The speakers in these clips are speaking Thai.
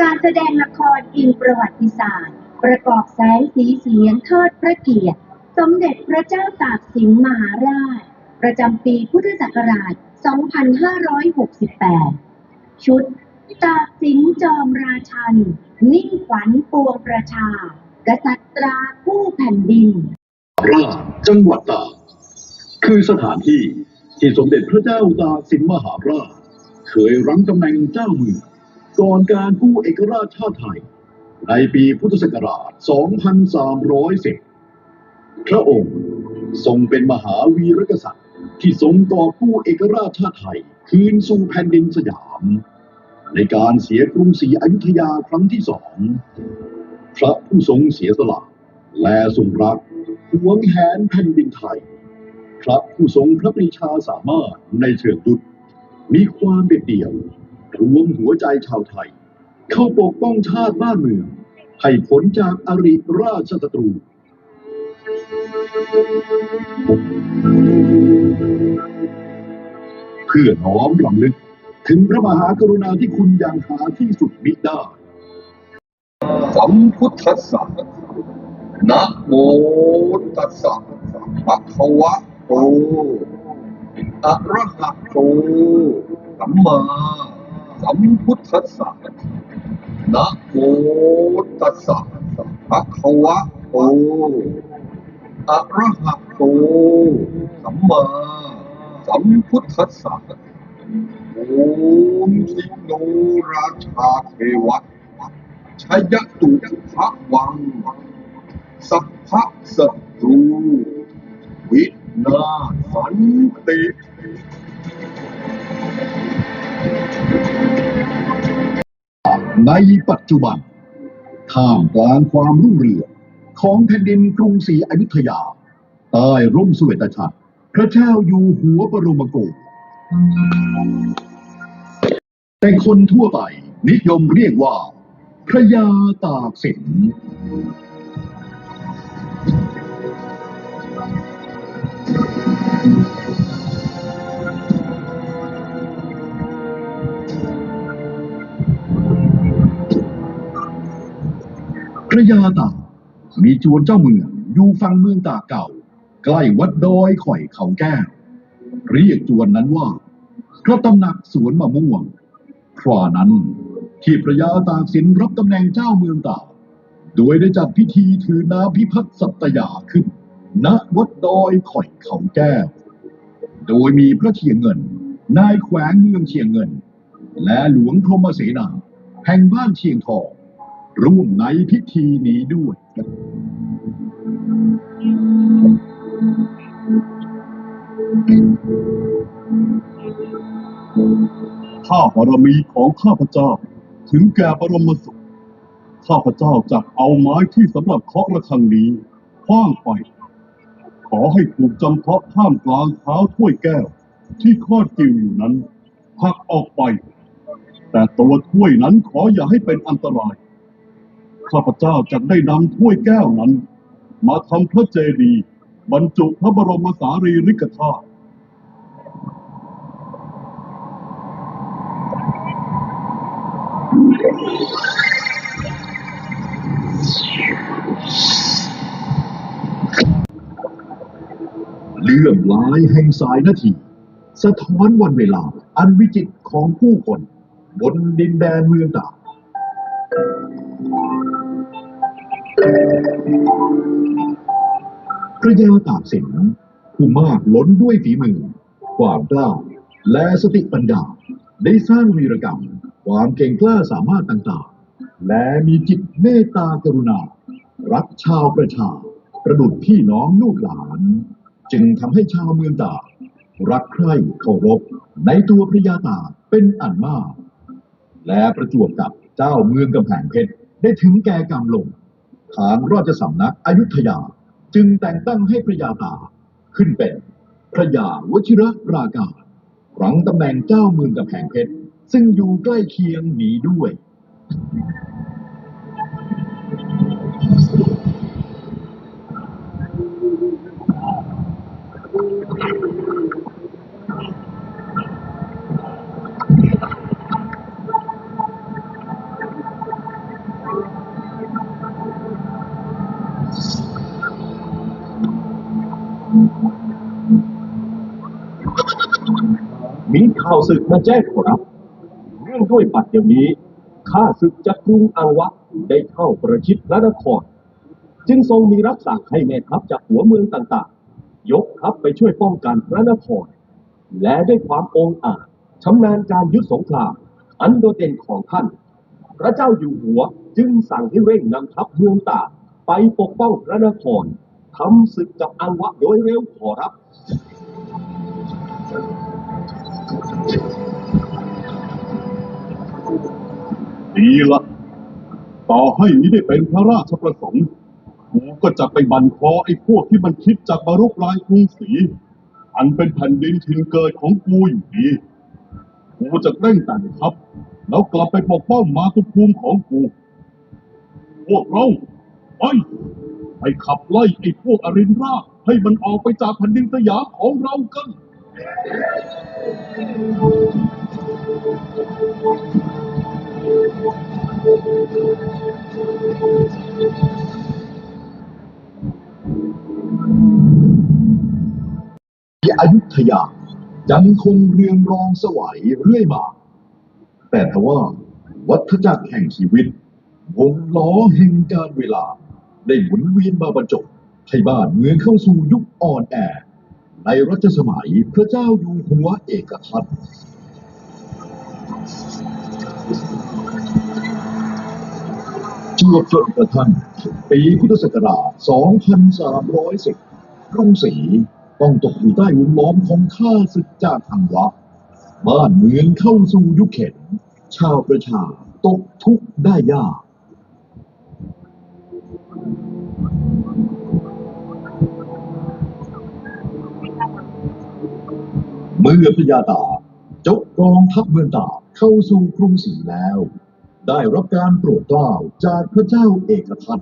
การแสดงละครอิงประวัติศาสตร์ ประกอบแสงสีเสียงเทิดพระเกียรติ สมเด็จพระเจ้าตากสินมหาราช ประจำปีพุทธศักราช 2568 ชุด ตากสินจอมราชัน นิ่งขวัญปวงประชา กษัตริย์ตราผู้แผ่นดินราชจังหวัดตากคือสถานที่ที่สมเด็จพระเจ้าตากสินมหาราช เคยรั้งตำแหน่งเจ้าเมือง ก่อนการกู้เอกราชชาติไทย ในปีพุทธศักราช 2310 พระองค์ทรงเป็นมหาวีรกษัตริย์ ที่ทรงก่อกู้เอกราชชาติไทย คืนสู่แผ่นดินสยาม ในการเสียกรุงศรีอยุธยาครั้งที่สอง พระผู้ทรงเสียสละ และทรงรักหวงแหนแผ่นดินไทย พระผู้ทรงพระปรีชาสามารถในเชิงยุทธมีความเด็ดเดี่ยว รวมหัวใจชาวไทย เข้าปกป้องชาติบ้านเมือง ให้พ้นจากอริราชศัตรูเพื่อน้อมรำลึกถึงพระมหากรุณาธิคุณอย่างหาที่สุดมิได้สัมพุทธัสสะนะโมตัสสะภะคะวะโตอะระหะโตสัมมา สัมพุทธัสสะนะโมตัสสะภะคะวะโตอะระหะโตสัมมาสัมพุทธัสสะโอมสิโนราชาเทวะชยตุพระวัง สัพพะศัตรูวินาสันติ ในปัจจุบัน ท่ามกลางความรุ่งเรืองของแผ่นดินกรุงศรีอยุธยา ใต้ร่มสุเวตฉัตรพระเจ้าอยู่หัวบรมโกศ แต่คนทั่วไปนิยมเรียกว่า พระยาตากสิน ระยาตากมีจวนเจ้าเมืองอยู่ฝั่งเมืองตากเก่า ใกล้วัดดอยข่อยเขาแก้วเรียกจวนนั้นว่าพระตำหนักสวนมะม่วงครานั้นที่พระยาตากสินรับตำแหน่งเจ้าเมืองตากโดยได้จัดพิธีถือน้ำพิพัฒน์สัตยาขึ้น ณวัดดอยข่อยเขาแก้ว โดยมีพระเชียงเงิน นายแขวงเมืองเชียงเงิน และหลวงพรหมเสนา แห่งบ้านเชียงทอง ร่วมในพิธีนี้ด้วยข้าบารมีของข้าพเจ้า ถึงแก่บรมสุข ข้าพเจ้าจะเอาไม้ที่สำหรับเคาะระฆังนี้คว้างไป ขอให้ถูกจำเพาะท่ามกลางเท้าถ้วยแก้ว ที่คอดจิวอยู่นั้นหักออกไป แต่ตัวถ้วยนั้นขออย่าให้เป็นอันตราย ข้าพเจ้าจะได้นำถ้วยแก้วนั้น มาทำพระเจดีย์บรรจุพระบรมสารีริกธาตุเลื่อมลายแห่งสายนาที สะท้อนวันเวลาอันวิจิตรของผู้คน บนดินแดนเมืองต่าก พระยาตากสินผู้มากล้นด้วยฝีมือ ความกล้า และสติปัญญาได้สร้างวีรกรรม ความเก่งกล้าสามารถต่างๆ และมีจิตเมตตากรุณา รักชาวประชา ประดุจพี่น้องลูกหลาน จึงทำให้ชาวเมืองตากรักใคร่เคารพในตัวพระยาตากเป็นอันมาก และประจวบกับเจ้าเมืองกำแพงเพชรได้ถึงแก่กรรมลง ทางราชสำนักอยุธยา จึงแต่งตั้งให้พระยาตาขึ้นเป็นพระยาวชิรปราการรั้งตำแหน่งเจ้าเมืองกำแพงเพชร ซึ่งอยู่ใกล้เคียงนี้ด้วยพ มีข่าวศึกมาแจ้งขอรับ เรื่องด้วยปัดเดี๋ยนี้ ข้าศึกจากกรุงอังวะได้เข้าประชิดพระนคร จึงทรงมีรับสั่งให้แม่ทัพจากหัวเมืองต่างๆ ยกทัพไปช่วยป้องกันพระนคร และด้วยความองอาจชำนาญการยุทธสงคราม อันโดดเด่นของท่าน พระเจ้าอยู่หัวจึงสั่งให้เร่งนำทัพเมืองต่างไปปกป้องพระนคร ทำศึกกับอังวะโดยเร็วขอรับ ดีละ ต่อให้มิได้เป็นพระราชประสงค์กูก็จะไปบันคอไอ้พวกที่มันคิดจะมารุกรานกรุงศรีอันเป็นแผ่นดินถิ่นเกิดของกูอยู่ดี กูจะเร่งแต่งทัพแล้วกลับไปปกป้องมาตุภูมิของกู พวกเราไป ไปขับไล่ไอ้พวกอรินราให้มันออกไปจากแผ่นดินสยามของเรากัน ที่อยุธยายังคงเรืองรองสวัยเรื่อยมา แต่ทว่าวัฏจักรแห่งชีวิตวงล้อแห่งการเวลา ได้หมุนเวียนมาบรรจบให้บ้านเมืองเข้าสู่ยุคอ่อนแอ ในรัชสมัยพระเจ้าอยู่หัวเอกทัตจวบจนกระทั่งปีพุทธศักราช 2310กรุงศรีต้องตกอยู่ใต้วงล้อมของข้าศึกจากอังวะ บ้านเมืองเข้าสู่ยุคเข็น ชาวประชาตกทุกข์ได้ยาก เมื่อพญาตากจบกองทัพเมืองตากเข้าสู่กรุงศรีแล้ว ได้รับการโปรดเกล้าจากพระเจ้าเอกทัต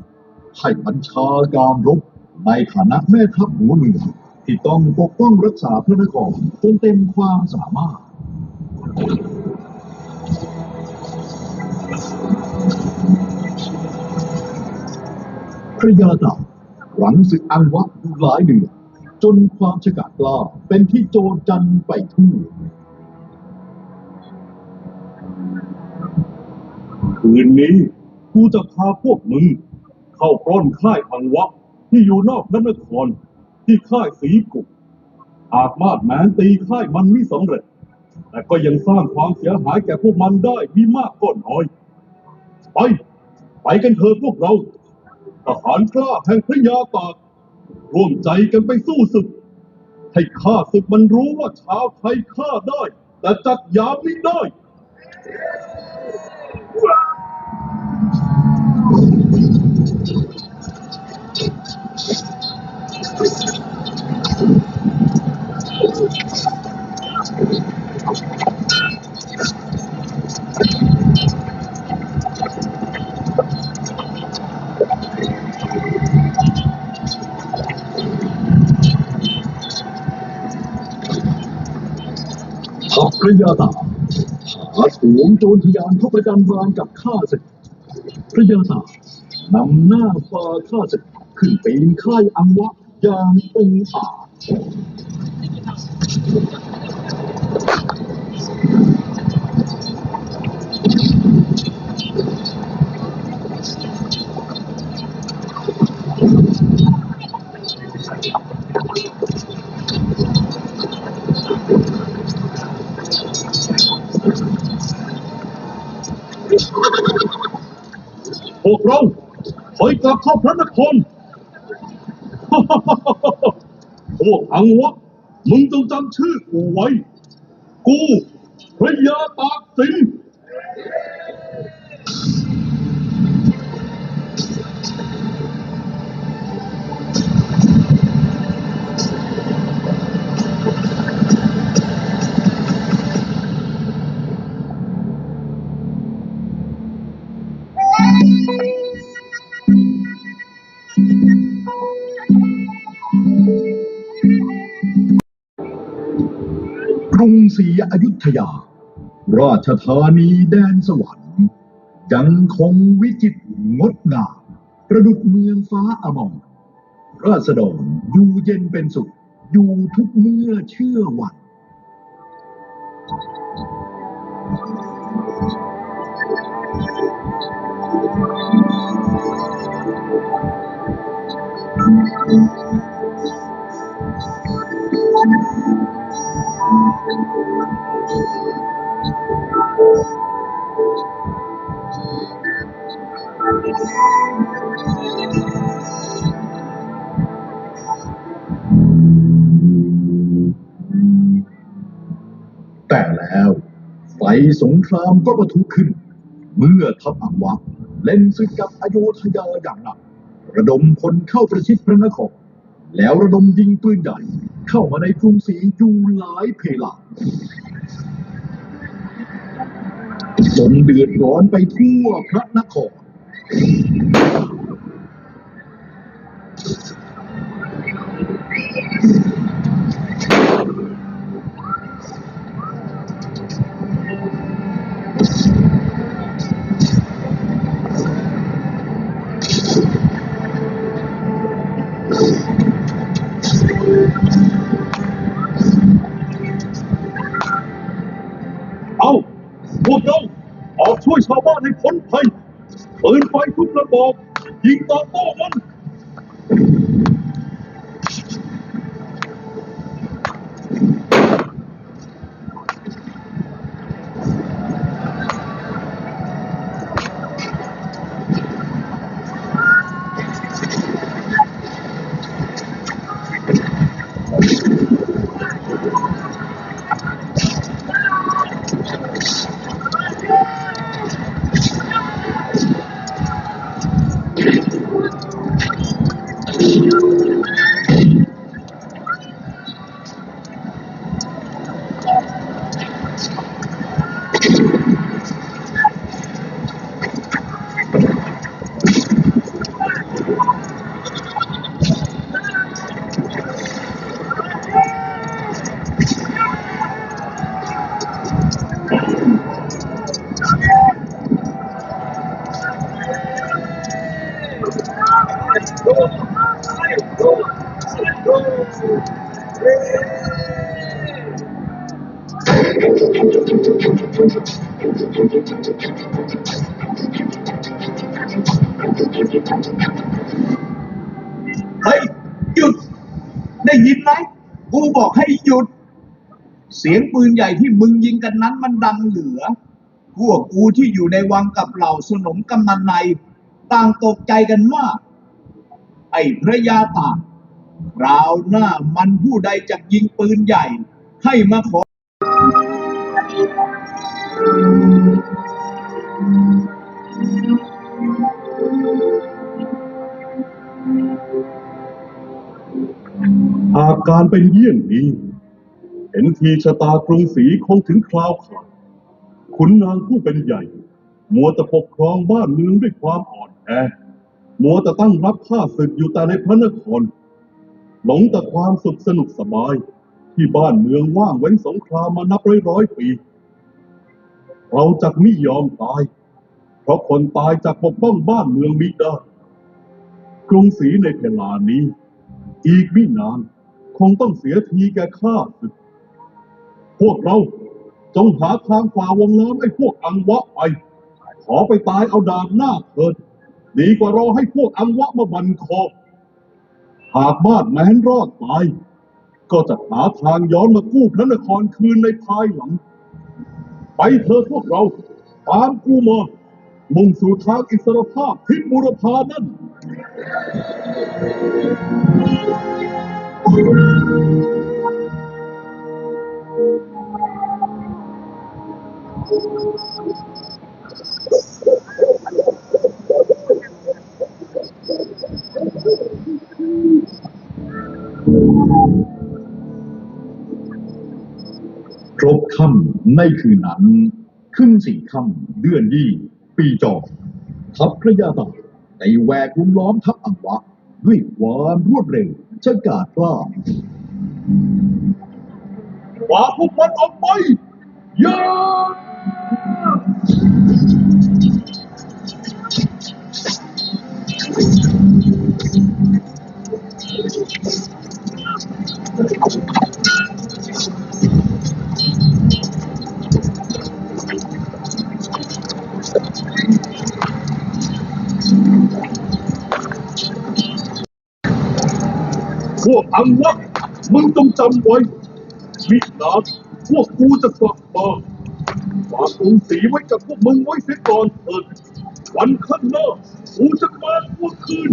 ให้บัญชาการรบในฐานะแม่ทัพหัวเมืองที่ต้องปกป้องรักษาพระนครจนเต็มความสามารถ พระยาตาหวังศึกอังวะอยู่หลายเดือนจนความฉกาจกล้าเป็นที่โจรจันไปทั่วคืนนี้กูจะพาพวกมึงเข้าปล้นค่ายอังวะที่อยู่นอกพระนครที่ค่ายสีกุกหากมาดแมนตีค่ายมันไม่สำเร็จ แต่ก็ยังสร้างความเสียหายแก่พวกมันได้มีมากก็น้อย ไป ไปกันเถอะพวกเรา ทหารกล้าแห่งพระยาตากร่วมใจกันไปสู้ศึก ให้ข้าศึกมันรู้ว่าชาวไทยฆ่าได้ แต่จัดยามไม่ได้ทัพ พระยาตาหาโถมโจรทยานเข้าประจันบานกับข้าศึกพระยาตานำหน้าฝ่าข้าศึกขึ้นปีนค่ายอังวะอย่างองอาจ ถอยกลับเข้าพระนครพวกอังวะมึงต้องจำชื่อกูไว้ กูพระยาตากสิน รีอยุธยา ราชธานีแดนสวรรค์ ยังคงวิจิตรงดงามประดุจเมืองฟ้าอมรราษฎรอยู่เย็นเป็นสุข อยู่ทุกเมื่อเชื่อวัน สงครามก็ปะทุขึ้น เมื่อทัพอังวะเล่นศึกกับอโยธยาอย่างหนัก ระดมคนเข้าประชิดพระนคร แล้วระดมยิงปืนใหญ่ เข้ามาในกรุงศรีอยู่หลายเพลาจนเดือดร้อนไปทั่วพระนคร ทุก เฮ้ย หยุด ได้ยินไหมกูบอกให้หยุด เสียงปืนใหญ่ที่มึงยิงกันนั้นมันดังเหลือ พวกกูที่อยู่ในวังกับเหล่าสนมกำนันใน ต่างตกใจกันมาก ไอ้พระยาตากคราวหน้ามันผู้ใดจะยิงปืนใหญ่ ให้มาขอหากการเป็นเยี่ยงนี้ เห็นทีชะตากรุงศรีคงถึงคราวขาดขุนนางผู้เป็นใหญ่ มัวแต่ปกครองบ้านเมืองด้วยความอ่อนแอ มัวแต่ตั้งรับข้าศึกอยู่แต่ในพระนคร หลงแต่ความสุขสนุกสบาย ที่บ้านเมืองว่างเว้นสงครามมานับร้อยร้อยปี เราจะไม่ยอมตาย เพราะคนตายจากปกป้องบ้านเมืองมิได้กรุงศรีในเวลานี้ อีกไม่นาน คงต้องเสียทีแก่ข้าศึก พวกเราจงหาทางฝ่าวงน้ำให้พวกอังวะไป ขอไปตายเอาดาบหน้าเถิด ดีกว่ารอให้พวกอังวะมาบันคอ หากบ้านแม้นรอดตาย ก็จะหาทางย้อนมากู้พระนครคืนในภายหลัง ไปเถอะพวกเรา ตามกูมา มุ่งสู่ทางอิสรภาพทิศบุรพานั่น ครบค่ำในคืนนั้น ขึ้นสี่ค่ำเดือนยี่ ปีจอทัพพระยาตากได้แหวกลุมล้อมทัพอังวะ ด้วยความรวดเร็วชะกาจกล้าขวาพวกมันออกไปย่า อังวะมึงต้องจำไว้มินาพวกกูจะกลับมาฝากกรุงศรีไว้กับพวกมึงไว้เสียก่อนเถิดวันข้างหน้ากูจะมาพวกคืน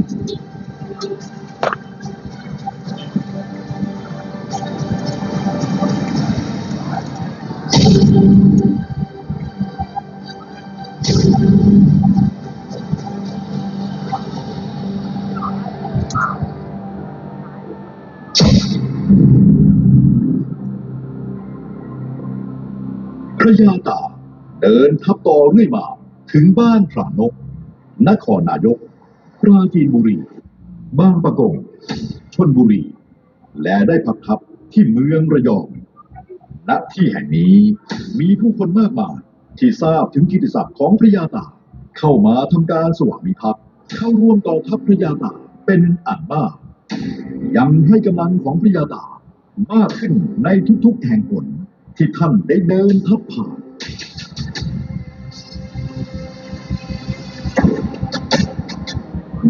ระยาตา เดินทับต่อเรื่อยมา ถึงบ้านพระนก นครนายก ปราจีนบุรี บางปะกงชนบุรี และได้พักทับที่เมืองระยองณที่แห่งนี้มีผู้คนมากมายที่ทราบถึงกิตติศัพท์ของพระยาตา เข้ามาทำการสวามิภักดิ์เข้าร่วมกองทัพพระยาตาเป็นอันมาก ยังให้กำลังของพระยาตามากขึ้นในทุกๆแห่งหน ที่ท่านได้เดินทับผ่าน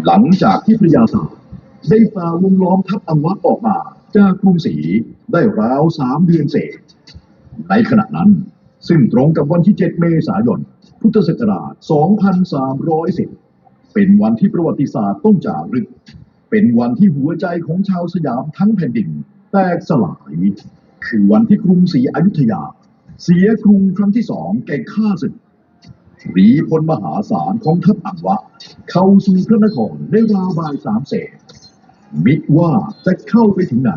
หลังจากที่พระยาตาได้ฝ่าวงล้อมทัพอังวะออกมา จากกรุงศรีได้ราวสามเดือนเศษ ในขณะนั้น ซึ่งตรงกับวันที่ 7 เมษายน พุทธศักราช 2310 เป็นวันที่ประวัติศาสตร์ต้องจารึก เป็นวันที่หัวใจของชาวสยามทั้งแผ่นดิน แตกสลาย คือวันที่กรุงศรีอยุธยา เสียกรุงครั้งที่สองแก่ข้าศึกรีพลมหาศาลของทัพอังวะ เข้าสู่พระนครได้ราวบ่ายสามเศษมิดว่าจะเข้าไปถึงไหน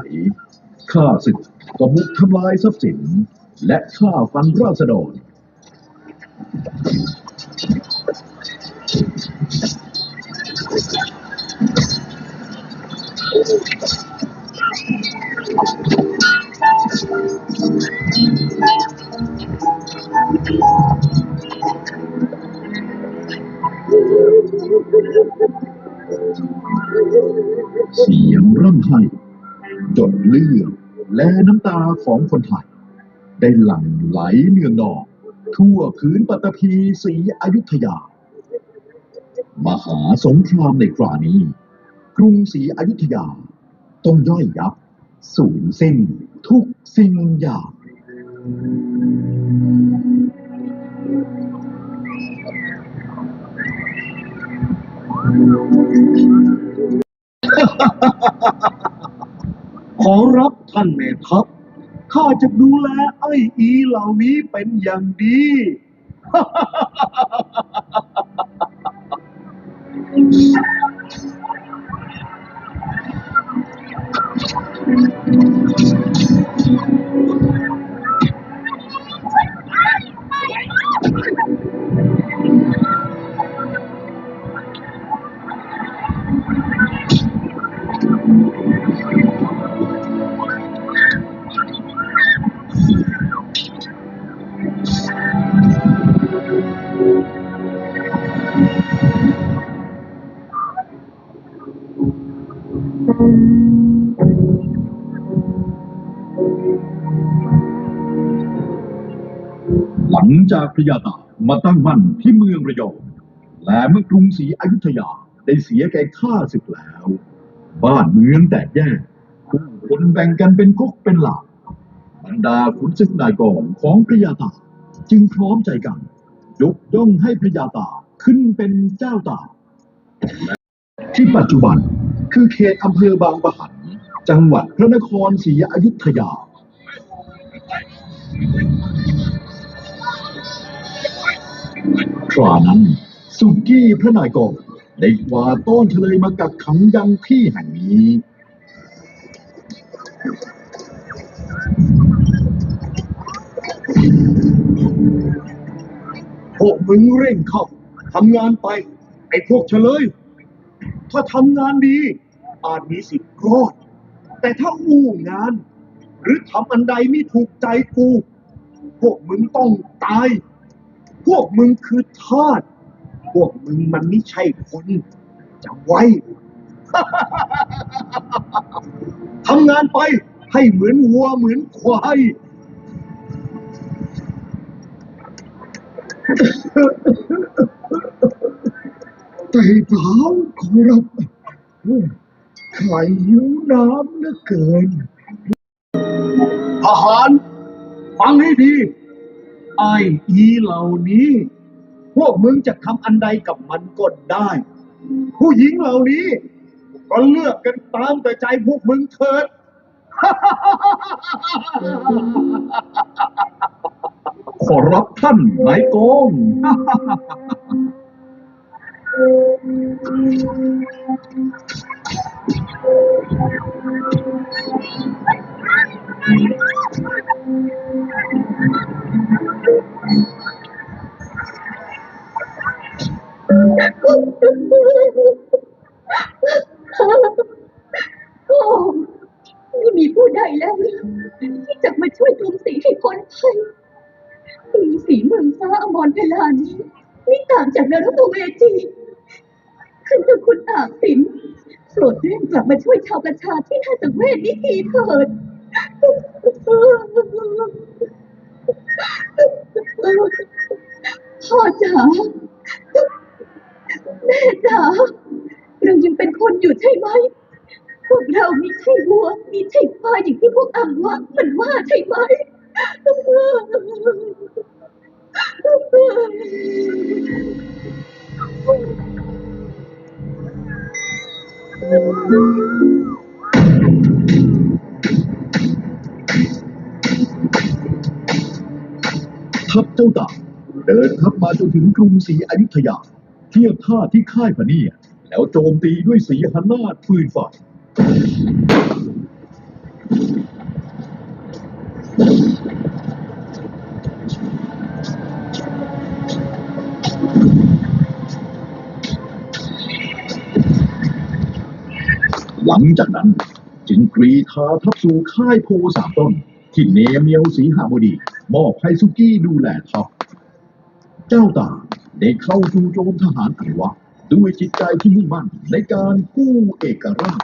ข้าศึกก็บุกทำลายทรัพย์สิน และฆ่าฟันราษฎร ของคนไทย ได้หลั่งไหลเนืองนองทั่วพื้นปัตตภีศรีอยุธยา มหาสงครามในครานี้ กรุงศรีอยุธยา ต้องย่อยยับ สูญสิ้นทุกสิ่งอย่างขอรับท่านแม่ทัพ ข้าจะดูแลไอ้อีเหล่านี้เป็นอย่างดี หลังจากพระยาตากมาตั้งมั่นที่เมืองระยอง และเมื่อกรุงศรีอยุธยาได้เสียแก่ข้าศึกแล้ว บ้านเมืองแตกแยกผู้คนแบ่งกันเป็นก๊กเป็นหลาบรรดาขุนศึกนายกองของพระยาตากจึงพร้อมใจกัน ยกย่องให้พระยาตากขึ้นเป็นเจ้าตากที่ปัจจุบัน คือเขตอำเภอบางปะหัน จังหวัดพระนครศรีอยุธยา ครานั้นสุกี้พระนายกองได้กวาต้อนทะเลมากักขังยังที่แห่งนี้พวกมึงเร่งเข้าทำงานไป ไอ้พวกเฉลย ถ้าทำงานดี อาจมีสิทธิ์รอด แต่ถ้าอู้งาน หรือทำอันใดไม่ถูกใจกู พวกมึงต้องตาย พวกมึงคือทาสพวกมึงมันไม่ใช่คนจำไว้ ทำงานไปให้เหมือนวัวเหมือนควาย ไต่เท้าขอรับ ไข่หิวน้ำเหลือเกิน ทหาร ฟังให้ดีไออีเหล่านี้ พวกมึงจะทำอันใดกับมันก็ได้ ผู้หญิงเหล่านี้ ก็เลือกกันตามแต่ใจพวกมึงเถิด ขอรับท่านนายกอง ไม่มีผู้ใดแล้ว ที่จะมาช่วยกรุงศรีให้พ้นภัยกรุงศรีเมืองฟ้าอมรเวลานี้ไม่ต่างจากนรกเวจีขึ้นเจ้าคุณตากสิน โปรดเร่งกลับมาช่วยชาวประชาที่น่าสังเวชนี้ทีเถิดพ่อจ๋าแม่จ๋าเรายังเป็นคนอยู่ใช่ไหม พวกเรามีใช่วัว มีใช่ควายอย่างที่พวกอังวะมันว่าใช่ไหม ทัพเจ้าตากเดินทัพมาจนถึงกรุงศรีอยุธยา เทียบท่าที่ค่ายพะเนียแล้วโจมตีด้วยสีหนาฏปืนไฟ หลังจากนั้น จึงกรีธาทับสู่ค่ายโพสามต้น ที่เนเมียวสีหาบดี มอบให้สุกี้ดูแลทัพเจ้าต่างได้เข้าสู่โจมทหารอันวะ ด้วยจิตใจที่มุ่งมั่นในการกู้เอกราช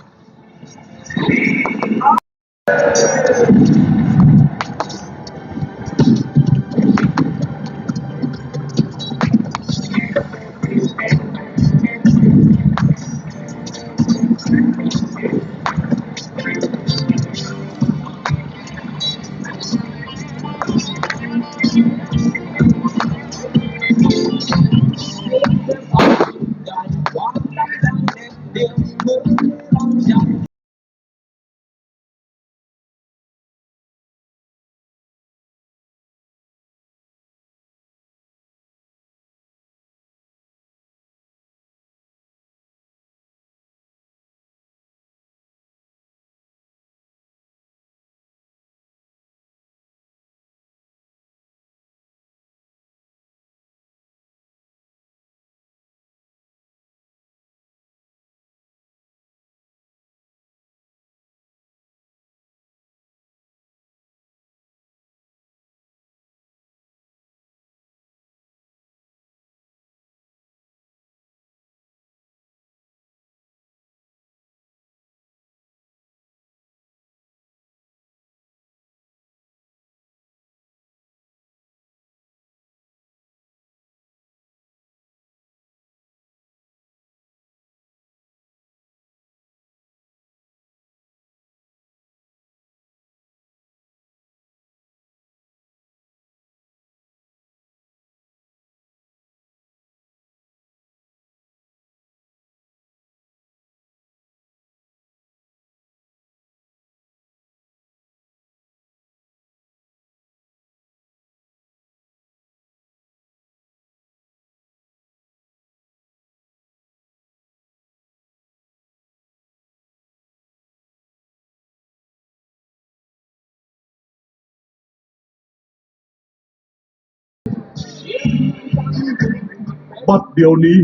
บัดเดี๋ยวนี้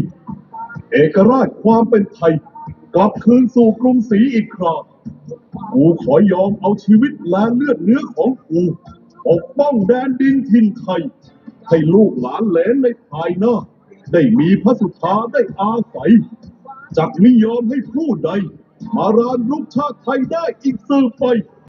เอกราชความเป็นไทย กลับคืนสู่กรุงศรีอีกครากูขอยอมเอาชีวิตและเลือดเนื้อของกูปกป้องแดนดินถิ่นไทย ให้ลูกหลานเหลนในภายหน้าได้มีพระสุธาได้อาศัยจักไม่ยอมให้ผู้ใด มารานลุกชาติไทยได้อีกสืบไป